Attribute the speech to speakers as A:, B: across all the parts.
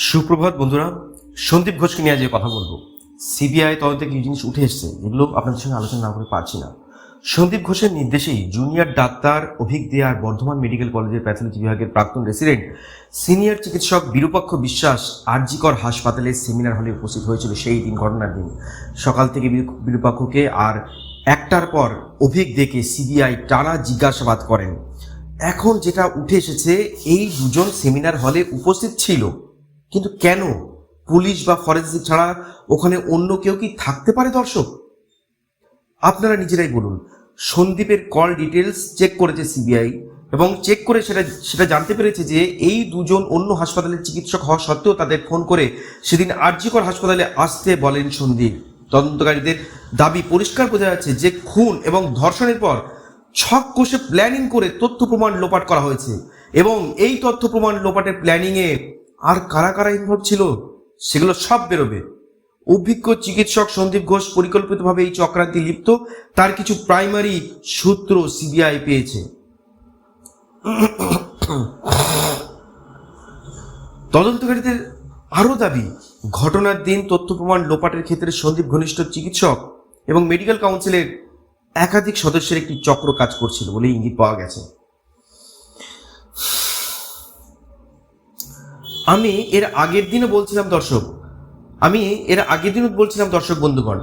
A: সুপ্রভাত বন্ধুরা, সন্দীপ ঘোষকে নিয়ে আজ কথা বলব। সিবিআই তদন্তে কিছু জিনিস উঠে এসছে যেগুলো আপনাদের সঙ্গে আলোচনা না করে পারছি না। সন্দীপ ঘোষের নির্দেশেই জুনিয়র ডাক্তার অভিক দেয়ার বর্ধমান মেডিকেল কলেজের প্যাথোলজি বিভাগের প্রাক্তন রেসিডেন্ট সিনিয়র চিকিৎসক বিরূপাক্ষ বিশ্বাস আরজিকর হাসপাতালে সেমিনার হলে উপস্থিত হয়েছিল সেই দিন, ঘটনার দিন। সকাল থেকে বিরু- বিরূপাক্ষকে আর একটার পর অভিক দেকে সিবিআই টানা জিজ্ঞাসাবাদ করেন। এখন যেটা উঠে এসেছে, এই দুজন সেমিনার হলে উপস্থিত ছিল কিন্তু কেন? পুলিশ বা ফরেন্সিক ছাড়া ওখানে অন্য কেউ কি থাকতে পারে দর্শক? আপনারা নিজেরাই বলুন। সন্দীপের কল ডিটেলস চেক করেছে সিবিআই এবং চেক করে সেটা সেটা জানতে পেরেছে যে এই দুজন অন্য হাসপাতালের চিকিৎসক হওয়া সত্ত্বেও তাদের ফোন করে সেদিন আরজিকর হাসপাতালে আসতে বলেন সন্দীপ। তদন্তকারীদের দাবি পরিষ্কার বোঝা যাচ্ছে যে খুন এবং ধর্ষণের পর ছক কষে প্ল্যানিং করে তথ্য প্রমাণ লোপাট করা হয়েছে এবং এই তথ্য প্রমাণ লোপাটের প্ল্যানিংয়ে আর কারা কারা ইনভলভ ছিল, সেগুলো সব বেরোবে। অভিজ্ঞ চিকিৎসক সন্দীপ ঘোষ পরিকল্পিতভাবে এই চক্রান্তে লিপ্ত, তার কিছু প্রাইমারি সূত্র সিবিআই পেয়েছে। তদন্তকারীদের আরও দাবি, ঘটনার দিন তথ্য প্রমাণ লোপাটের ক্ষেত্রে সন্দীপ ঘনিষ্ঠ চিকিৎসক এবং মেডিকেল কাউন্সিলের একাধিক সদস্যের একটি চক্র কাজ করছিল বলে ইঙ্গিত পাওয়া গেছে। আমি এর আগের দিনও বলছিলাম, দর্শক। আমি এর আগের দিনও বলছিলাম, দর্শক বন্ধুগণ,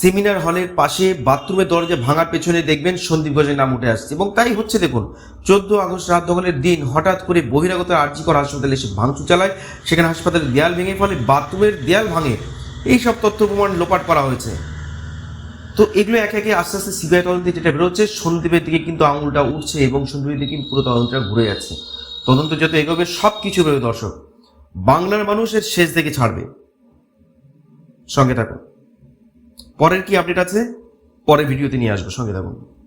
A: সেমিনার হলের পাশে বাথরুমের দরজা ভাঙার পেছনে দেখবেন সন্দীপ ঘোষের নাম উঠে আসছে। এবং তাই হচ্ছে দেখুন, চোদ্দ আগস্ট রাত দখলের দিন হঠাৎ করে বহিরাগত আর্জিকর হাসপাতালে এসে ভাঙচুর চালায়। সেখানে হাসপাতালের দেয়াল ভেঙে ফলে বাথরুমের দেয়াল ভাঙে। এই সব তথ্য প্রমাণ লোপাট করা হয়েছে। তো এগুলো একে একে আস্তে আস্তে সিবিআই তদন্তে যেটা বেরোচ্ছে। সন্দীপের দিকে কিন্তু আঙুলটা উঠছে এবং সন্দীপের দিকে পুরো তদন্তটা ঘুরে যাচ্ছে। তদন্ত যত এগোবে সব কিছু বেরোবে দর্শক। বাংলার মানুষের শেষ দিকে ছাড়বে। সঙ্গে থাকুন। পরের কি আপডেট আছে? পরের ভিডিওতে নিয়ে আসব। সঙ্গে থাকুন।